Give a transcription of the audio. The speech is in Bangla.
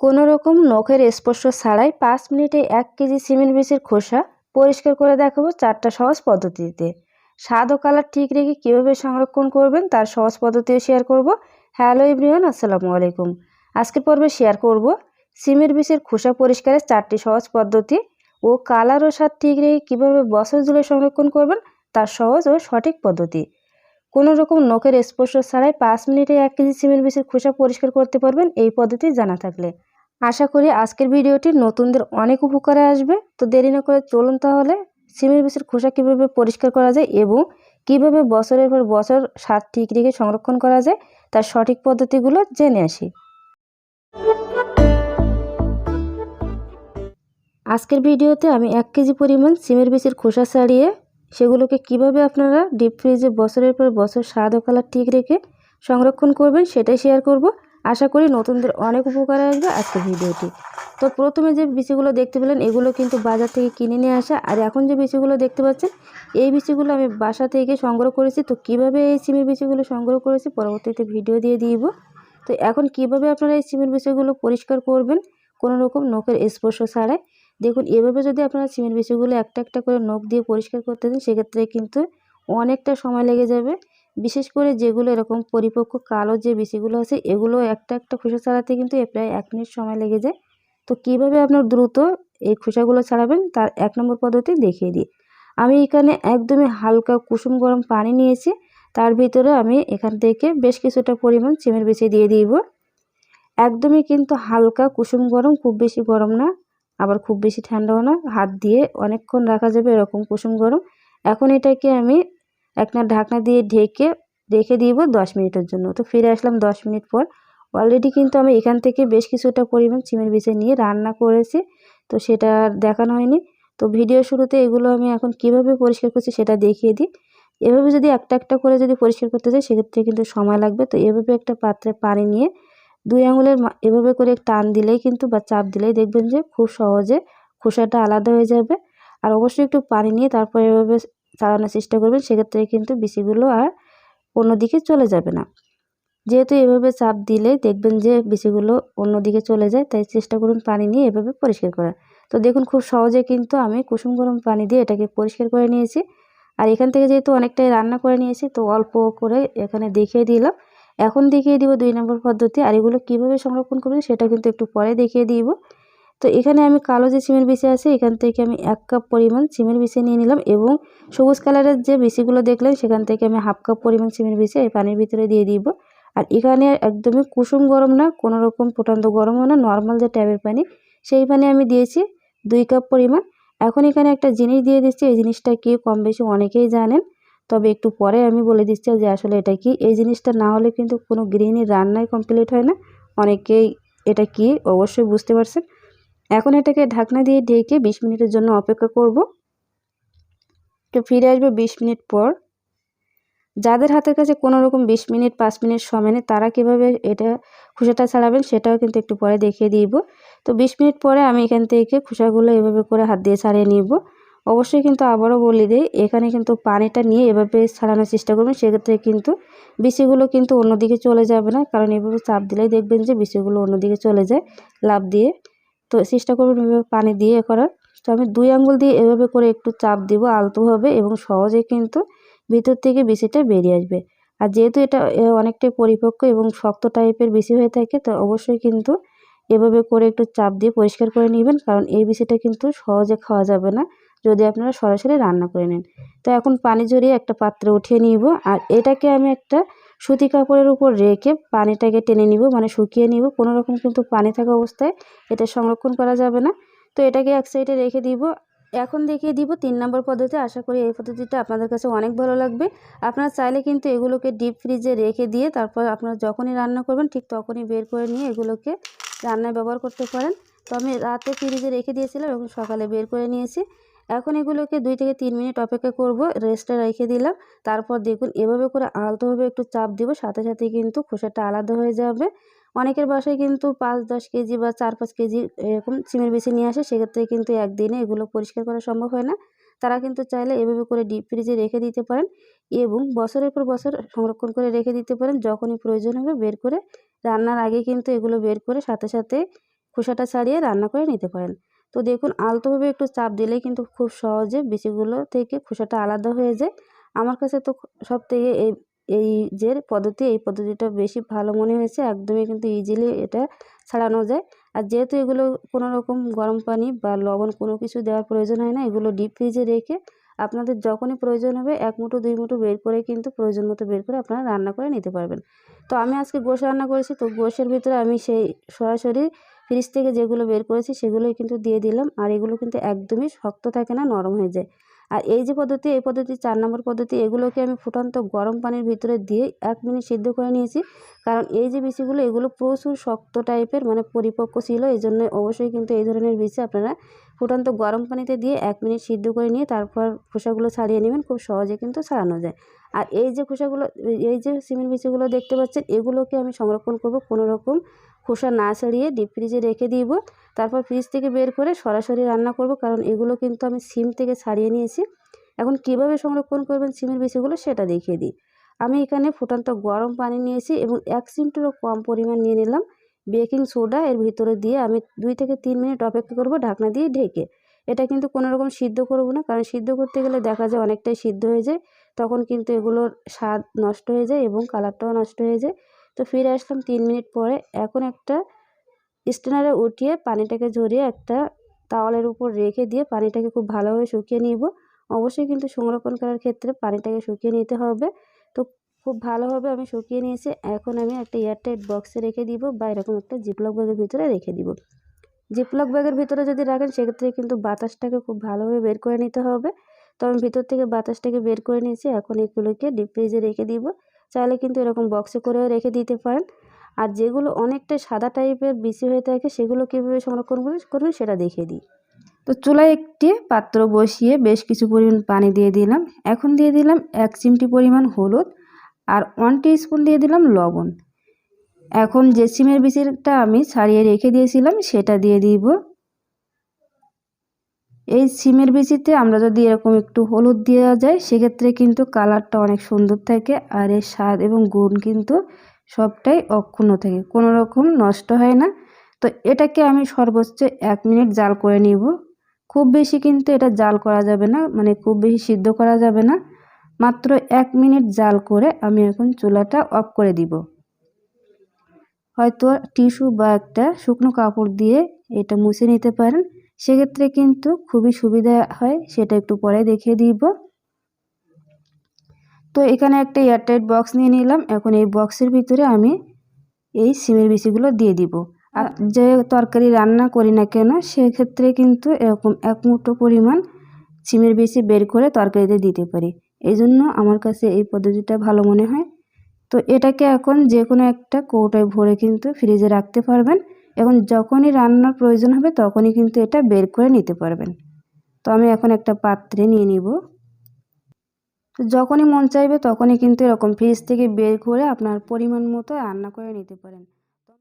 কোনো রকম নখের স্পর্শ ছাড়াই পাঁচ মিনিটে এক কেজি সিমেন্ট বিচির খোসা পরিষ্কার করে দেখাবো চারটা সহজ পদ্ধতিতে। স্বাদ ও কালার ঠিক রেখে কীভাবে সংরক্ষণ করবেন তার সহজ পদ্ধতিও শেয়ার করব। হ্যালো ইব্রিয়ান আসসালামু আলাইকুম। আজকের পর্বে শেয়ার করব সিমের বিষের খোসা পরিষ্কারের চারটি সহজ পদ্ধতি ও কালার ও স্বাদ ঠিক রেখে কীভাবে বছর জুড়ে সংরক্ষণ করবেন তার সহজ ও সঠিক পদ্ধতি। কোনো রকম নখের স্পর্শ ছাড়াই পাঁচ মিনিটে এক কেজি সিমের বিষের খোসা পরিষ্কার করতে পারবেন এই পদ্ধতি জানা থাকলে। আশা করি আজকের ভিডিওটি নতুনদের অনেক উপকারে আসবে। তো দেরি না করে চলুন তাহলে সিমের বিষের খোসা কীভাবে পরিষ্কার করা যায় এবং কীভাবে বছরের পর বছর স্বাদ ঠিক রেখে সংরক্ষণ করা যায়, তার সঠিক পদ্ধতিগুলো জেনে আসি। আজকের ভিডিওতে আমি এক কেজি পরিমাণ সিমের বীজের খোসা ছাড়িয়ে সেগুলোকে কীভাবে আপনারা ডিপ ফ্রিজে বছরের পর বছর স্বাদ ও কালার ঠিক রেখে সংরক্ষণ করবেন সেটাই শেয়ার করব। আশা করি নতুনদের অনেক উপকারে আসবে আজকের ভিডিওটি। তো প্রথমে যে বিচিগুলো দেখতে পেলেন, এগুলো কিন্তু বাজার থেকে কিনে নিয়ে আসা। আর এখন যে বিচিগুলো দেখতে পাচ্ছেন, এই বিচিগুলো আমি বাসা থেকে সংগ্রহ করেছি। তো কীভাবে এই সিমের বিচিগুলো সংগ্রহ করেছি, পরবর্তীতে ভিডিও দিয়ে দিব। তো এখন কীভাবে আপনারা এই সিমের বিচিগুলো পরিষ্কার করবেন, কোনো রকম নখের স্পর্শ ছাড়াই? দেখুন, এভাবে যদি আপনারা সিমেন্ট বিচিগুলো একটা একটা করে নখ দিয়ে পরিষ্কার করতে দেন, সেক্ষেত্রে কিন্তু অনেকটা সময় লেগে যাবে। বিশেষ করে যেগুলো এরকম পরিপক্ক কালো যে বিচিগুলো আছে, এগুলো একটা একটা খোসা ছাড়াতে কিন্তু প্রায় এক মিনিট সময় লেগে যায়। তো কীভাবে আপনার দ্রুত এই খোসাগুলো ছাড়াবেন তার এক নম্বর পদ্ধতি দেখিয়ে দিই। আমি এখানে একদমই হালকা কুসুম গরম পানি নিয়েছি, তার ভিতরে আমি এখান থেকে বেশ কিছুটা পরিমাণ চিমের বিচি দিয়ে দিব। একদমই কিন্তু হালকা কুসুম গরম, খুব বেশি গরম না, আবার খুব বেশি ঠান্ডাও না, হাত দিয়ে অনেকক্ষণ রাখা যাবে এরকম কুসুম গরম। এখন এটাকে আমি একটা ঢাকনা দিয়ে ঢেকে, রেখে দিব দশ মিনিটের জন্য। তো ফিরে আসলাম দশ মিনিট পর। অলরেডি কিন্তু আমি এখান থেকে বেশ কিছুটা পরিমাণ চিমের বিছে নিয়ে রান্না করেছি, তো সেটা দেখানো হয়নি। তো ভিডিও শুরুতে এগুলো আমি এখন কীভাবে পরিষ্কার করছি সেটা দেখিয়ে দিই। এভাবে যদি একটা একটা করে যদি পরিষ্কার করতে যাই, সেক্ষেত্রে কিন্তু সময় লাগবে। তো এভাবে একটা পাত্রে পানি নিয়ে দুই আঙুলের এভাবে করে টান দিলেই কিন্তু বা চাপ দিলেই দেখবেন যে খুব সহজে খোসাটা আলাদা হয়ে যাবে। আর অবশ্যই একটু পানি নিয়ে তারপর এভাবে চালানোর চেষ্টা করবেন, সেক্ষেত্রে কিন্তু বিচিগুলো আর অন্যদিকে চলে যাবে না। যেহেতু এভাবে চাপ দিলে দেখবেন যে বিচিগুলো অন্যদিকে চলে যায়, তাই চেষ্টা করুন পানি নিয়ে এভাবে পরিষ্কার করা তো দেখুন, খুব সহজে কিন্তু আমি কুসুম গরম পানি দিয়ে এটাকে পরিষ্কার করে নিয়েছি। আর এখান থেকে যেহেতু অনেকটাই রান্না করে নিয়েছি, তো অল্প করে এখানে দেখিয়ে দিলাম। এখন দেখিয়ে দিব দুই নম্বর পদ্ধতি, আর এগুলো কীভাবে সংরক্ষণ করবেন সেটা কিন্তু একটু পরে দেখিয়ে দিব। তো এখানে আমি কালো যে সিমের বিচি আছে, এখান থেকে আমি এক কাপ পরিমাণ সিমের বিচি নিয়ে নিলাম এবং সবুজ কালারের যে বিচিগুলো দেখলেন, সেখান থেকে আমি হাফ কাপ পরিমাণ সিমের বিচি এই পানির ভিতরে দিয়ে দিব। আর এখানে একদমই কুসুম গরম না, কোনো রকম ফুটান্ত গরমও না, নর্মাল যে ট্যাবের পানি, সেই পানি আমি দিয়েছি দুই কাপ পরিমাণ। এখন এখানে একটা জিনিস দিয়ে দিচ্ছি, এই জিনিসটা কি কম বেশি অনেকেই জানেন, তবে একটু পরে আমি বলে দিচ্ছি যে আসলে এটা কি। এই জিনিসটা না হলে কিন্তু কোনো গৃহিণীর রান্নাই কমপ্লিট হয় না, অনেকেই এটা কি অবশ্যই বুঝতে পারছেন। এখন এটাকে ঢাকনা দিয়ে ঢেকে বিশ মিনিটের জন্য অপেক্ষা করব। তো ফিরে আসবে বিশ মিনিট পর। যাদের হাতের কাছে কোনো রকম বিশ মিনিট, পাঁচ মিনিট সময় নেই, তারা কীভাবে এটা খুসাটা ছাড়াবেন সেটাও কিন্তু একটু পরে দেখিয়ে দিব। তো বিশ মিনিট পরে আমি এখান থেকে খুসাগুলো এভাবে করে হাত দিয়ে ছাড়িয়ে নিব। অবশ্যই কিন্তু আবারও বলি দিই, এখানে কিন্তু পানিটা নিয়ে এভাবে ছাড়ানোর চেষ্টা করবেন, সেক্ষেত্রে কিন্তু বিচিগুলো কিন্তু অন্যদিকে চলে যাবে না। কারণ এভাবে চাপ দিলেই দেখবেন যে বিচিগুলো অন্যদিকে চলে যায় লাভ দিয়ে। তো চেষ্টা করবেন এভাবে পানি দিয়ে করার। তো আমি দুই আঙ্গুল দিয়ে এভাবে করে একটু চাপ দিব আলতোভাবে এবং সহজে কিন্তু ভিতর থেকে বিচিটা বেরিয়ে আসবে। আর যেহেতু এটা অনেকটাই পরিপক্ক এবং শক্ত টাইপের বিচি হয়ে থাকে, তো অবশ্যই কিন্তু এভাবে করে একটু চাপ দিয়ে পরিষ্কার করে নেবেন, কারণ এই বিচিটা কিন্তু সহজে খাওয়া যাবে না যদি আপনারা সরাসরি রান্না করে নেন। তো এখন পানি ঝরিয়ে একটা পাত্রে উঠিয়ে নিব। আর এটাকে আমি একটা সুতি কাপড়ের উপর রেখে পানিটাকে টেনে নিব মানে শুকিয়ে নিব। কোনো রকম কিন্তু পানি থাকা অবস্থায় এটা সংরক্ষণ করা যাবে না। তো এটাকে এক সাইডে রেখে দিব। এখন দেখিয়ে দিব তিন নম্বর পদ্ধতি। আশা করি এই পদ্ধতিটা আপনাদের কাছে অনেক ভালো লাগবে। আপনারা চাইলে কিন্তু এগুলোকে ডিপ ফ্রিজে রেখে দিয়ে তারপর আপনারা যখনই রান্না করবেন ঠিক তখনই বের করে নিয়ে এগুলোকে রান্নায় ব্যবহার করতে পারেন। তো আমি রাতে ফ্রিজে রেখে দিয়েছিলাম এবং সকালে বের করে নিয়েছি। এখন এগুলোকে দুই থেকে তিন মিনিট অপেক্ষা করব রেস্টে রেখে দিলাম। তারপর দেখুন, এভাবে করে আলতোভাবে একটু চাপ দিব, সাথে সাথে কিন্তু খোসাটা আলাদা হয়ে যাবে। অনেকের বাসায় কিন্তু পাঁচ, দশ কেজি বা চার, পাঁচ কেজি এরকম চিমের বেশি নিয়ে আসে, সেক্ষেত্রে কিন্তু একদিনে এগুলো পরিষ্কার করা সম্ভব হয় না। তারা কিন্তু চাইলে এভাবে করে ডিপ ফ্রিজে রেখে দিতে পারেন এবং বছরের পর বছর সংরক্ষণ করে রেখে দিতে পারেন, যখনই প্রয়োজন হবে বের করে। রান্নার আগে কিন্তু এগুলো বের করে সাথে সাথে খোসাটা ছাড়িয়ে রান্না করে নিতে পারেন। তো দেখুন, আলতোভাবে একটু চাপ দিলেই কিন্তু খুব সহজে বিচিগুলো থেকে খোসাটা আলাদা হয়ে যায়। আমার কাছে তো সব থেকে এই এই যে পদ্ধতি, এই পদ্ধতিটা বেশি ভালো মনে হয়েছে। একদমই কিন্তু ইজিলি এটা ছাড়ানো যায়। আর যেহেতু এগুলো কোনো রকম গরম পানি বা লবণ কোনো কিছু দেওয়ার প্রয়োজন হয় না, এগুলো ডিপ ফ্রিজে রেখে আপনাদের যখনই প্রয়োজন হবে, এক মুঠো, দুই মুঠো বের করে কিন্তু প্রয়োজন মতো বের করে আপনারা রান্না করে নিতে পারবেন। তো আমি আজকে গোশ রান্না করেছি, তো গোশের ভিতরে আমি সেই সরাসরি ফ্রিজ থেকে যেগুলো বের করেছি সেগুলোই কিন্তু দিয়ে দিলাম। আর এগুলো কিন্তু একদমই শক্ত থাকে না, নরম হয়ে যায়। আর এই যে পদ্ধতি, এই পদ্ধতি, চার নম্বর পদ্ধতি, এগুলোকে আমি ফুটান্ত গরম পানির ভিতরে দিয়ে এক মিনিট সিদ্ধ করে নিয়েছি। কারণ এই যে বিচিগুলো, এগুলো প্রচুর শক্ত টাইপের মানে পরিপক্ক ছিল এই জন্য অবশ্যই কিন্তু এই ধরনের বিচি আপনারা ফুটান্ত গরম পানিতে দিয়ে এক মিনিট সিদ্ধ করে নিয়ে তারপর খোসাগুলো ছাড়িয়ে নেবেন, খুব সহজে কিন্তু ছাড়ানো যায়। আর এই যে খোসাগুলো, এই যে সিমেন্ট বিচিগুলো দেখতে পাচ্ছেন, এগুলোকে আমি সংরক্ষণ করব কোনো রকম খোসা না ছাড়িয়ে ডিপ ফ্রিজে রেখে দিব। তারপর ফ্রিজ থেকে বের করে সরাসরি রান্না করব, কারণ এগুলো কিন্তু আমি সিম থেকে ছাড়িয়ে নিয়েছি। এখন কীভাবে সংরক্ষণ করবেন সিমের বিচিগুলো সেটা দেখিয়ে দিই। আমি এখানে ফুটান্ত গরম পানি নিয়েছি এবং এক চিমটিরও কম পরিমাণ নিয়ে নিলাম। বেকিং সোডা এর ভিতরে দিয়ে আমি দুই থেকে তিন মিনিট অপেক্ষা করব ঢাকনা দিয়ে ঢেকে। এটা কিন্তু কোনো রকম সিদ্ধ করব না, কারণ সিদ্ধ করতে গেলে দেখা যায় অনেকটাই সিদ্ধ হয়ে যায়। তখন কিন্তু এগুলোর স্বাদ নষ্ট হয়ে যায় এবং কালারটাও নষ্ট হয়ে যায়। তো ফিরে আসলাম তিন মিনিট পরে। এখন একটা স্টেনারে উঠিয়ে পানিটাকে ঝরিয়ে একটা তাওয়ালের উপর রেখে দিয়ে পানিটাকে খুব ভালোভাবে শুকিয়ে নিব। অবশ্যই কিন্তু সংরক্ষণ করার ক্ষেত্রে পানিটাকে শুকিয়ে নিতে হবে। তো খুব ভালোভাবে আমি শুকিয়ে নিয়েছি। এখন আমি একটা এয়ারটাইট বক্সে রেখে দিব বা এরকম একটা জিপলক ব্যাগের ভিতরে রেখে দিব। জিপলক ব্যাগের ভিতরে যদি রাখেন, সেক্ষেত্রে কিন্তু বাতাসটাকে খুব ভালোভাবে বের করে নিতে হবে। তো আমি ভিতর থেকে বাতাসটাকে বের করে নিয়েছি। এখন এগুলোকে ডিপ ফ্রিজে রেখে দিব। চাইলে কিন্তু এরকম বক্সে করেও রেখে দিতে পারেন। আর যেগুলো অনেকটাই সাদা টাইপের বেশি হয়ে থাকে, সেগুলো কীভাবে সংরক্ষণ করবেন সেটা দেখিয়ে দিই। তো চুলায় একটি পাত্র বসিয়ে বেশ কিছু পরিমাণ পানি দিয়ে দিলাম। এখন দিয়ে দিলাম এক চিমটি পরিমাণ হলুদ আর ওয়ান স্পুন দিয়ে দিলাম লবণ। এখন যে সিমের বিচিটা আমি ছাড়িয়ে রেখে দিয়েছিলাম, সেটা দিয়ে দিব। এই সিমের বিচিতে আমরা যদি এরকম একটু হলুদ দেওয়া যায়, সেক্ষেত্রে কিন্তু কালারটা অনেক সুন্দর থাকে আর এর স্বাদ এবং গুণ কিন্তু সবটাই অক্ষুণ্ণ থাকে, কোনো রকম নষ্ট হয় না। তো এটাকে আমি সর্বোচ্চ এক মিনিট জাল করে নিব। খুব বেশি কিন্তু এটা জাল করা যাবে না মানে খুব বেশি সিদ্ধ করা যাবে না। মাত্র এক মিনিট জাল করে আমি এখন চুলাটা অফ করে দিব। হয়তো টিস্যু বা একটা শুকনো কাপড় দিয়ে এটা মুছে নিতে পারেন। সেক্ষেত্রে কিন্তু খুবই সুবিধা হয়, সেটা একটু পরে দেখিয়ে দিব। তো এখানে একটা এয়ারটাইট বক্স নিয়ে নিলাম, এখন এই বক্সের ভিতরে আমি এই সিমের বিচিগুলো দিয়ে দিব। আর যে তরকারি রান্না করি না কেন, সেক্ষেত্রে কিন্তু এরকম এক মুঠো পরিমাণ সিমের বিচি বের করে তরকারিতে দিতে পারি। এই জন্য আমার কাছে এই পদ্ধতিটা ভালো মনে হয়। তো এটাকে এখন যে কোনো একটা কৌটায় ভরে কিন্তু ফ্রিজে রাখতে পারবেন। এখন যখনই রান্নার প্রয়োজন হবে তখনই কিন্তু এটা বের করে নিতে পারবেন। তো আমি এখন একটা পাত্রে নিয়ে নিব। তো যখনই মন চাইবে তখনই কিন্তু এরকম ফ্রিজ থেকে বের করে আপনার পরিমাণ মতো রান্না করে নিতে পারেন।